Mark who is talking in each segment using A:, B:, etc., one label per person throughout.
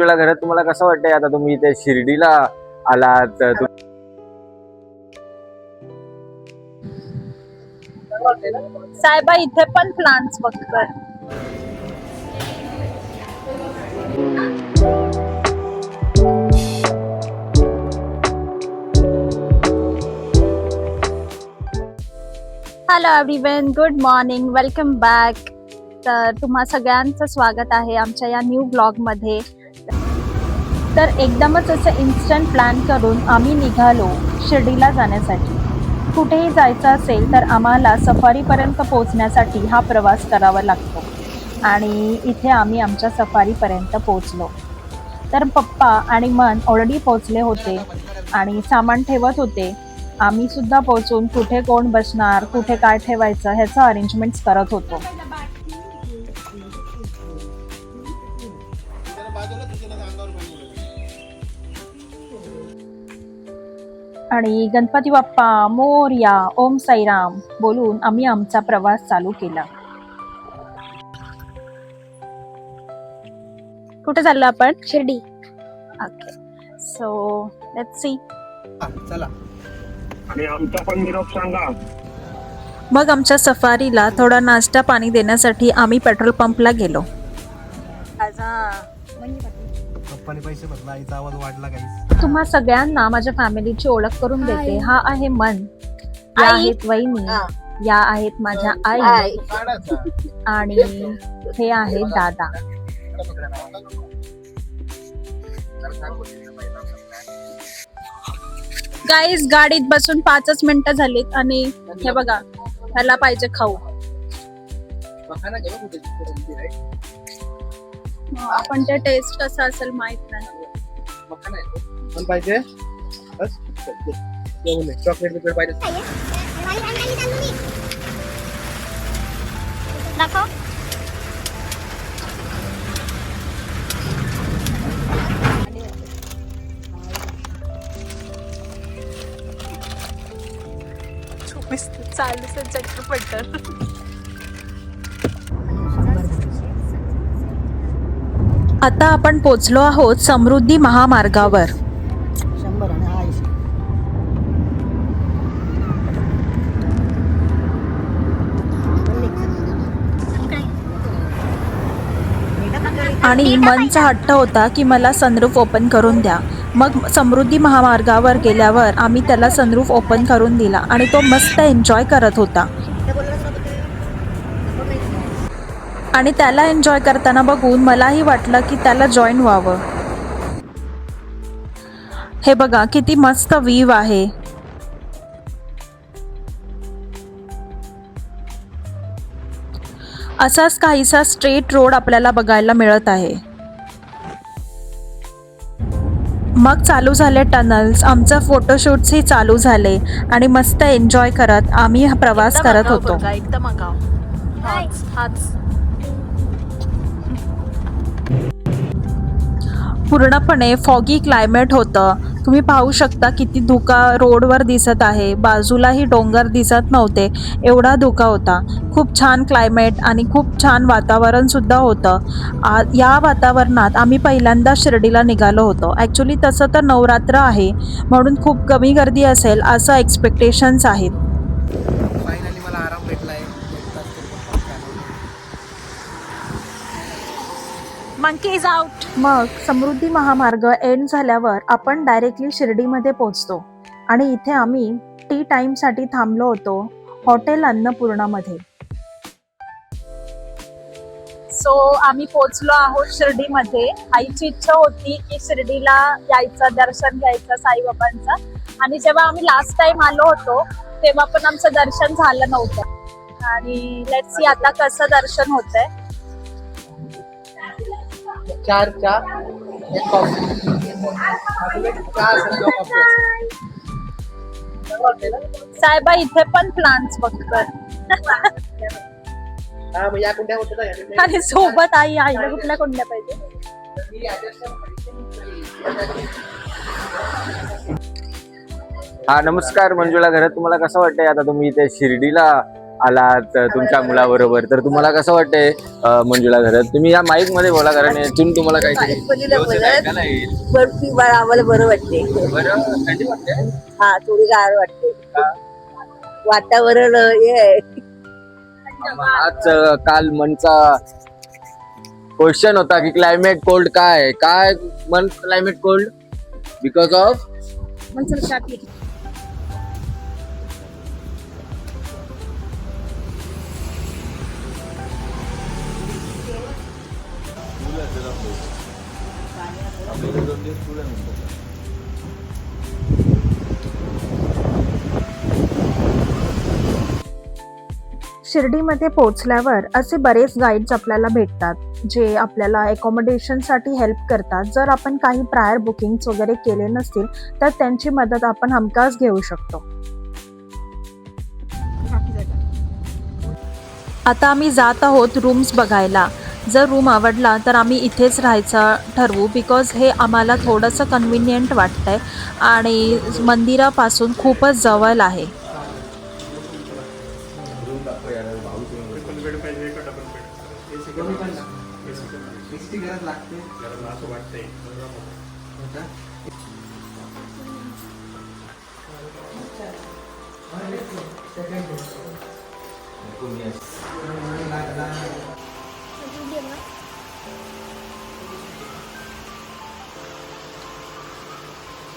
A: तुला घरात तुम्हाला कसं वाटतंय? आता तुम्ही इथे शिर्डीला आलात तर
B: साहेबा इथे पण प्लांट्स बघतोय. Hello everyone good morning welcome back तर तुम्हा सगळ्यांचं स्वागत आहे आमच्या या न्यू ब्लॉगमध्ये तर एकदमच असं इन्स्टंट प्लॅन करून आम्ही निघालो शिर्डीला जाण्यासाठी. कुठेही जायचं असेल तर आम्हाला सफारीपर्यंत पोहोचण्यासाठी हा प्रवास करावा लागतो. आणि इथे आम्ही आमच्या सफारीपर्यंत पोहोचलो. तर पप्पा आणि मन ऑलरेडी पोहोचले होते आणि सामान ठेवत होते. आम्ही सुद्धा पोहोचून कुठे कोण बसणार कुठे काय ठेवायचं ह्याचं अरेंजमेंट्स करत होतो. आणि गणपती बाप्पा मोरया ओम साईराम बोलून आम्ही आमचा प्रवास चालू केला. कुठे चाललो आपण? Shirdi. Okay so let see
C: चला.
D: आणि आमचा पण निरोप सांगा.
B: मग आमच्या सफारीला थोडा नाश्ता पाणी देण्यासाठी आम्ही पेट्रोल पंपला गेलो.
C: पप्पाने पैसे भरला आईचा आवाज वाढला काही.
B: तुम्हा सगळ्यांना माझ्या फॅमिलीची ओळख करून देते. हा आहे मन. या. आहेत वहिनी. या आहेत माझ्या आई. आणि हे आहे दादा. गाईज गाडीत बसून पाचच मिनिटं झालीत आणि हे बघा ह्याला पाहिजे खाऊ. आपण ते टेस्ट कसं असेल माहीत नाही.
C: पण पाहिजे बस चॉकलेट बिकलेट पाहिजे.
B: चालू चटपट आता आपण पोचलो आहोत समृद्धी महामार्गावर.
E: आणि
B: मनचा हट्ट होता की मला सनरूफ ओपन करून द्या. मग समृद्धी महामार्गावर गेल्यावर आम्ही त्याला सनरूफ ओपन करून दिला आणि तो मस्त एन्जॉय करत होता. आणि त्याला एन्जॉय करताना बघून मलाही वाटलं की त्याला जॉईन व्हावं. हे बघा किती मस्त व्ह्यू आहे. असाच काहीसा स्ट्रेट रोड आपल्याला बघायला मिळत आहे. मग चालू झाले टनल्स आमचं फोटोशूट्सही चालू झाले आणि मस्त एन्जॉय करत आम्ही हा प्रवास करत होतो. पूर्णपणे फॉगी क्लायमेट होतं. तुम्ही पाहू शकता किती धुका रोडवर दिसत आहे. बाजूलाही डोंगर दिसत नव्हते. एवढा धुका होता. खूप छान क्लायमेट आणि खूप छान वातावरणसुद्धा होतं. आ या वातावरणात आम्ही पहिल्यांदा शिर्डीला निघालो होतो. ॲक्च्युली तसं तर नवरात्र आहे. म्हणून खूप कमी गर्दी असेल असं एक्सपेक्टेशन्स आहेत
C: फायनली मला आराम भेटलाय
B: मंकीज आउट मग समृद्धी महामार्ग एंड झाल्यावर आपण डायरेक्टली शिर्डीमध्ये पोहोचतो. आणि इथे आम्ही टी टाईमसाठी थांबलो होतो हॉटेल अन्नपूर्णामध्ये. सो आम्ही पोहोचलो आहोत शिर्डीमध्ये. आईची इच्छा होती की शिर्डीला यायचं दर्शन घ्यायचं साईबाबांचं. आणि जेव्हा आम्ही लास्ट टाइम आलो होतो तेव्हा पण आमचं दर्शन झालं नव्हतं. आणि लेट्स सी आता कसं दर्शन होतंय.
C: चार चार एक कॉफी
B: साहेबा इथे पण प्लांट्स
C: हा मग या कुंड्या होत्या कुंड्या.
B: आणि सोबत आई आईला कुठल्या कोणत्या पाहिजे?
A: हा नमस्कार मंजुळा. घरात तुम्हाला कसं वाटतंय? आता तुम्ही इथे शिर्डीला आलात तुमच्या मुलाबरोबर. तर तुम्हाला कसं वाटतंय अ, मंजुळा घरात तुम्ही या माईकमध्ये बोला कारण यातून तुम्हाला काहीतरी
F: बाळा आम्हाला बरं वाटते
A: बरं थंडी वाटते?
F: हा थोडी गार वाटते. वातावरण हे आहे.
A: आज काल मनचा क्वेश्चन होता की क्लायमेट कोल्ड काय? आहे? काय मन क्लायमेट कोल्ड बिकॉज ऑफ
B: शिर्डीमध्ये पोहोचल्यावर असे बरेच गाईड्स आपल्याला भेटतात जे आपल्याला अकोमोडेशनसाठी हेल्प करतात. जर आपण काही प्रायर बुकिंग्स वगैरे केले नसतील तर त्यांची मदत आपण हमखास घेऊ शकतो. आता आम्ही जात आहोत रूम्स बघायला. जर रूम आवडला तर आम्ही इथेच राहायचं ठरवू. बिकॉज हे आम्हाला थोडंसं कन्व्हिनियंट आहे आणि मंदिरापासून खूपच जवळ आहे.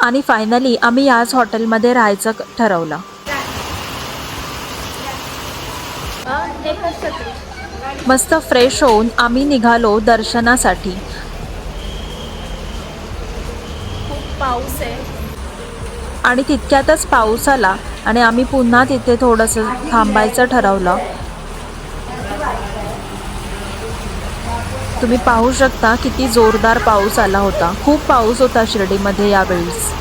B: आणि फायनली आम्ही याच हॉटेलमध्ये राहायचं ठरवलं. मस्त फ्रेश होऊन आम्ही निघालो दर्शनासाठी.
G: पाऊस आहे.
B: आणि तितक्यातच पाऊस आला आणि आम्ही पुन्हा तिथे थोडंसं थांबायचं ठरवलं. तुम्ही पाहू शकता किती जोरदार पाऊस आला होता. खूप पाऊस होता शिर्डीमध्ये यावेळीस.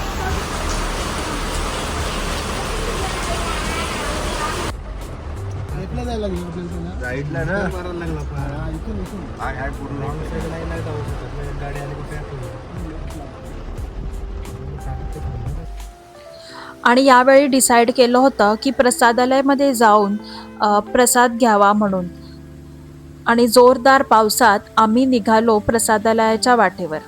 B: आणि यावेळी डिसाईड केलं होतं की प्रसादालयामध्ये जाऊन प्रसाद घ्यावा म्हणून. आणि जोरदार पावसात आम्ही निघालो प्रसादालयाच्या वाटेवर.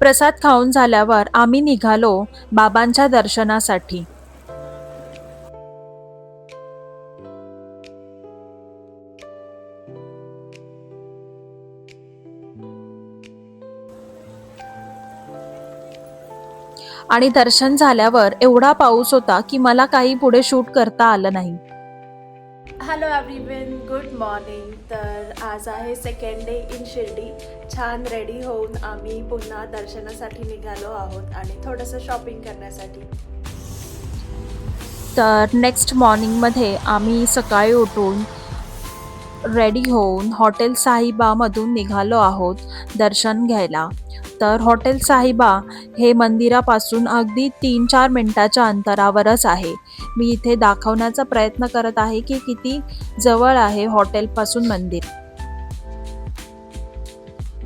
B: प्रसाद खाऊन झाल्यावर आम्ही निघालो बाबांच्या दर्शनासाठी. आणि दर्शन झाल्यावर एवढा पाऊस होता की मला काही पुढे शूट करता आलं नाही.
G: हॅलो एव्हरीवन गुड मॉर्निंग तर आज आहे सेकंड डे इन शिर्डी. छान रेडी होऊन आम्ही पुन्हा दर्शनासाठी निघालो आहोत आणि थोडंसं शॉपिंग करण्यासाठी.
B: तर नेक्स्ट मॉर्निंगमध्ये आम्ही सकाळी उठून रेडी होऊन हॉटेल साहिबामधून निघालो आहोत दर्शन घ्यायला. तर हॉटेल साहिबा हे मंदिरापासून अगदी तीन चार मिनटाच्या अंतरावरच आहे. मी इथे दाखवण्याचा प्रयत्न करत आहे की किती जवळ आहे हॉटेलपासून मंदिर.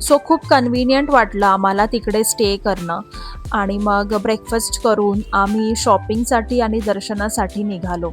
B: सो खूप कन्व्हिनियंट वाटलं आम्हाला तिकडे स्टे करणं. आणि मग ब्रेकफास्ट करून आम्ही शॉपिंगसाठी आणि दर्शनासाठी निघालो.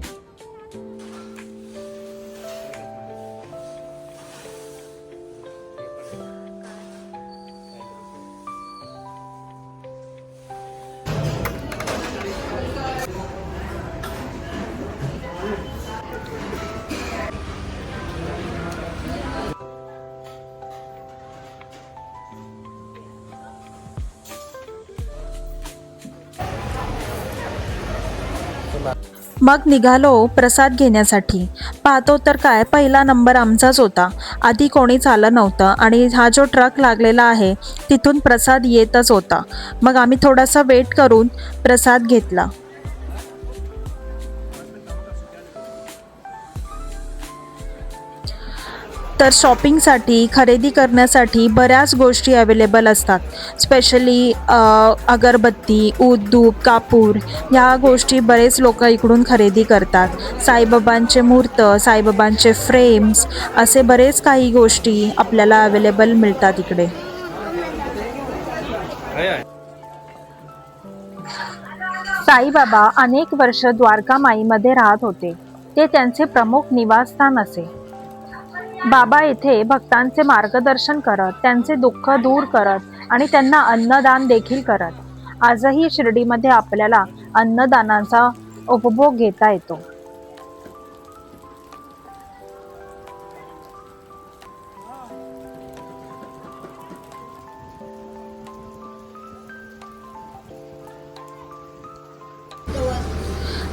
B: मग निघालो प्रसाद घेण्यासाठी. पाहतो तर काय पहिला नंबर आमचाच होता. आधी कोणीच आलं नव्हतं आणि हा जो ट्रक लागलेला आहे तिथून प्रसाद येतच होता. मग आम्ही थोडासा वेट करून प्रसाद घेतला. तर शॉपिंगसाठी खरेदी करण्यासाठी बऱ्याच गोष्टी अवेलेबल असतात. स्पेशली अगरबत्ती ऊद धूप कापूर ह्या गोष्टी बरेच लोक इकडून खरेदी करतात. साईबाबांचे मूर्त साईबाबांचे फ्रेम्स असे बरेच काही गोष्टी आपल्याला अवेलेबल मिळतात इकडे. साईबाबा अनेक वर्ष द्वारकामाईमध्ये राहत होते. ते त्यांचे प्रमुख निवासस्थान असे. बाबा येथे भक्तांचे मार्गदर्शन करत त्यांचे दुःख दूर करत आणि त्यांना अन्नदान देखील करत. आजही शिर्डीमध्ये आपल्याला अन्नदानाचा उपभोग घेता येतो.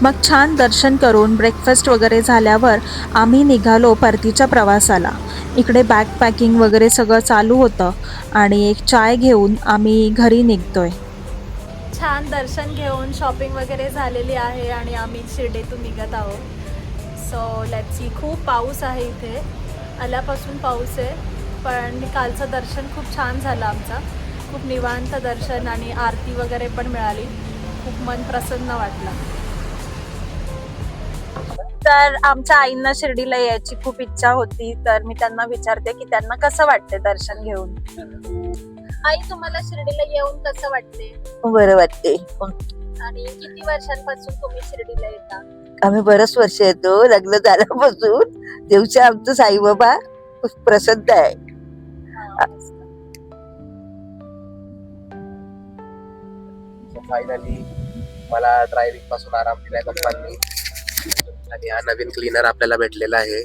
B: मग छान दर्शन करून ब्रेकफास्ट वगैरे झाल्यावर आम्ही निघालो परतीच्या प्रवासाला. इकडे बॅग पॅकिंग वगैरे सगळं चालू होतं आणि एक चाय घेऊन आम्ही घरी निघतोय.
G: छान दर्शन घेऊन शॉपिंग वगैरे झालेली आहे आणि आम्ही शिर्डीतून निघत आहोत. सो लेट्स सी खूप पाऊस आहे इथे. आल्यापासून पाऊस आहे. पण कालचं दर्शन खूप छान झालं आमचं. खूप निवांत दर्शन आणि आरती वगैरे पण मिळाली. खूप मन प्रसन्न वाटलं.
B: तर आमच्या आईंना शिर्डीला यायची खूप इच्छा होती तर मी त्यांना विचारते की त्यांना कसं वाटते दर्शन घेऊन? आई तुम्हाला शिर्डीला येऊन कसं वाटते
F: बरं वाटते
B: आणि किती वर्षांपासून तुम्ही शिर्डीला येता?
F: आम्ही बरंच वर्ष येतो लग्न झाल्यापासून. देवच्या आमचं साईबाबा खूप प्रसिद्ध आहे
C: फायनली मला ड्रायव्हिंगपासून आराम दिलाय पप्पांनी. आणि हा नवीन क्लीनर आपल्याला भेटलेला आहे.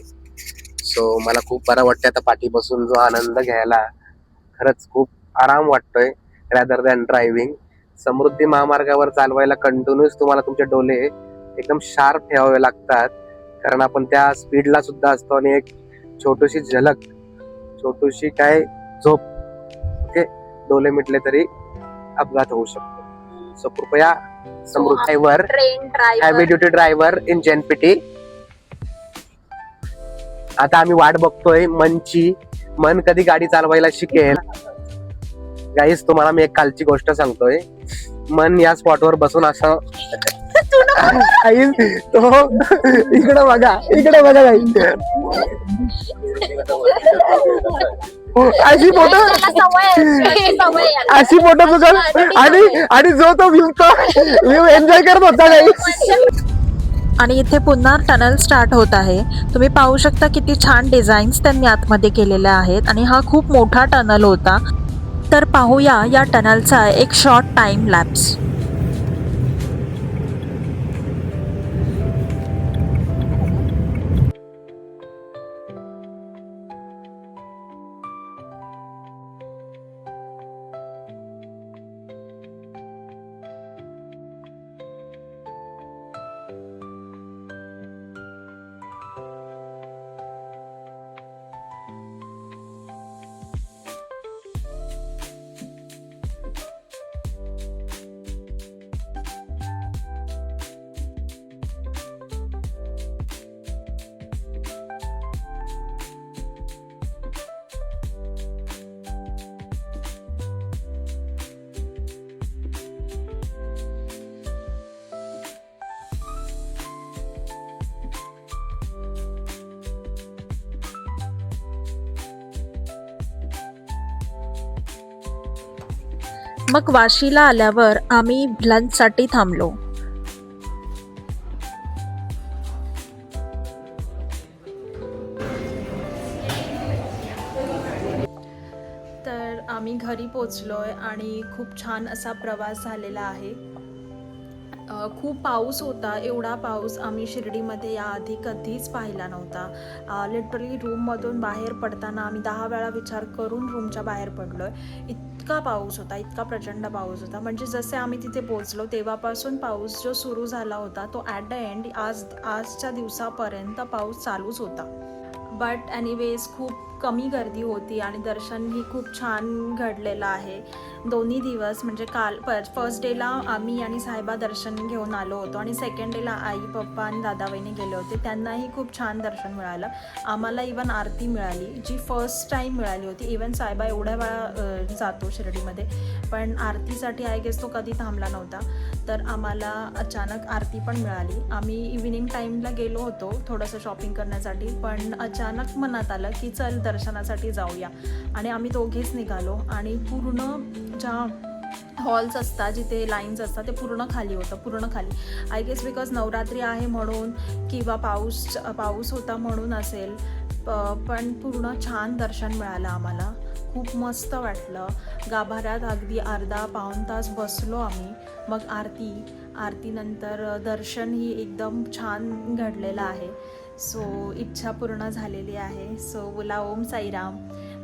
C: सो मला खूप बरं वाटतंय आता पाठी बसून जो आनंद घ्यायला. खरंच खूप आराम वाटतोय रॅदर दॅन ड्रायव्हिंग समृद्धी महामार्गावर चालवायला कंटिन्यूस तुम्हाला तुमचे डोले एकदम शार्प ठेवावे लागतात. कारण आपण त्या स्पीडला सुद्धा असतो आणि एक छोटीशी झलक छोटीशी काय झोप ओके डोले मिटले तरी अपघात होऊ शकतो. सो कृपया समृद्धीवर
B: train
C: heavy
B: driver
C: duty driver in JNPT आता आम्ही वाट बघतोय मनची. मन कधी गाडी चालवायला शिकेल? गाईस तुम्हाला मी एक कालची गोष्ट सांगतोय. मन या स्पॉटवर बसून असं आई, तो इकडे बघा इकडे बघा गाई अशी फोटो अशी फोटो तुझं आणि आणि जो तो व्ह्यू तो व्ह्यू एन्जॉय करत होता गाई
B: आणि इथे पुन्हा टनल स्टार्ट होत आहे. तुम्ही पाहू शकता किती छान डिझाईन्स त्यांनी आतमध्ये केलेल्या आहेत आणि हा खूप मोठा टनल होता. तर पाहूया या टनलचा एक शॉर्ट टाइम लॅप्स मग वाशीला आल्यावर आम्ही लंचसाठी थांबलो.
G: तर आम्ही घरी पोचलो आहे आणि खूप छान असा प्रवास झालेला आहे. खूप पाऊस होता एवढा पाऊस आम्ही शिर्डीमध्ये याआधी कधीच पाहिला नव्हता. लिटरली रूममधून बाहेर पडताना आम्ही दहा वेळा विचार करून रूमच्या बाहेर पडलो आहे इतका पाऊस होता इतका प्रचंड पाऊस होता. म्हणजे जसे आम्ही तिथे पोचलो तेव्हापासून पाऊस जो सुरू झाला होता तो ॲट द एंड आज आजच्या दिवसापर्यंत पाऊस चालूच होता. बट एनिवेज खूप कमी गर्दी होती आणि दर्शनही खूप छान घडलेलं आहे. दोन्ही दिवस म्हणजे काल पर फर्स्ट डेला आम्ही आणि साहेबा दर्शन घेऊन आलो होतो आणि सेकंड डेला आई पप्पा आणि दादा वहिनी गेले होते. त्यांनाही खूप छान दर्शन मिळालं. आम्हाला इवन आरती मिळाली जी फर्स्ट टाईम मिळाली होती. इवन साहेबा एवढ्या वेळा जातो शिर्डीमध्ये. पण आरतीसाठी आय गेस तो कधी थांबला नव्हता. तर आम्हाला अचानक आरती पण मिळाली. आम्ही इव्हिनिंग टाईमला गेलो होतो थोडंसं शॉपिंग करण्यासाठी. पण अचानक मनात आलं की चल दर्शनासाठी जाऊया. आणि आम्ही दोघेच निघालो आणि पूर्ण ज्या हॉल्स असतात जिथे लाईन्स असतात ते पूर्ण खाली होतं पूर्ण खाली. आय गेस बिकॉज नवरात्री आहे म्हणून किंवा पाऊस पाऊस होता म्हणून असेल प- पण पूर्ण छान दर्शन मिळालं आम्हाला. खूप मस्त वाटलं. गाभाऱ्यात अगदी अर्धा पाऊण तास बसलो आम्ही. मग आरती आरतीनंतर दर्शन ही एकदम छान घडलेलं आहे. सो इच्छा पूर्ण झालेली आहे. सो बोला Om Sairam.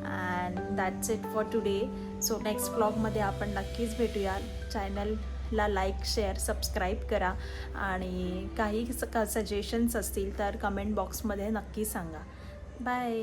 G: And that's it for today so next ब्लॉगमध्ये आपण नक्कीच भेटूया. चॅनलला लाईक शेअर सबस्क्राईब करा. आणि काही सजेशन्स असतील तर कमेंट बॉक्समध्ये नक्की सांगा. बाय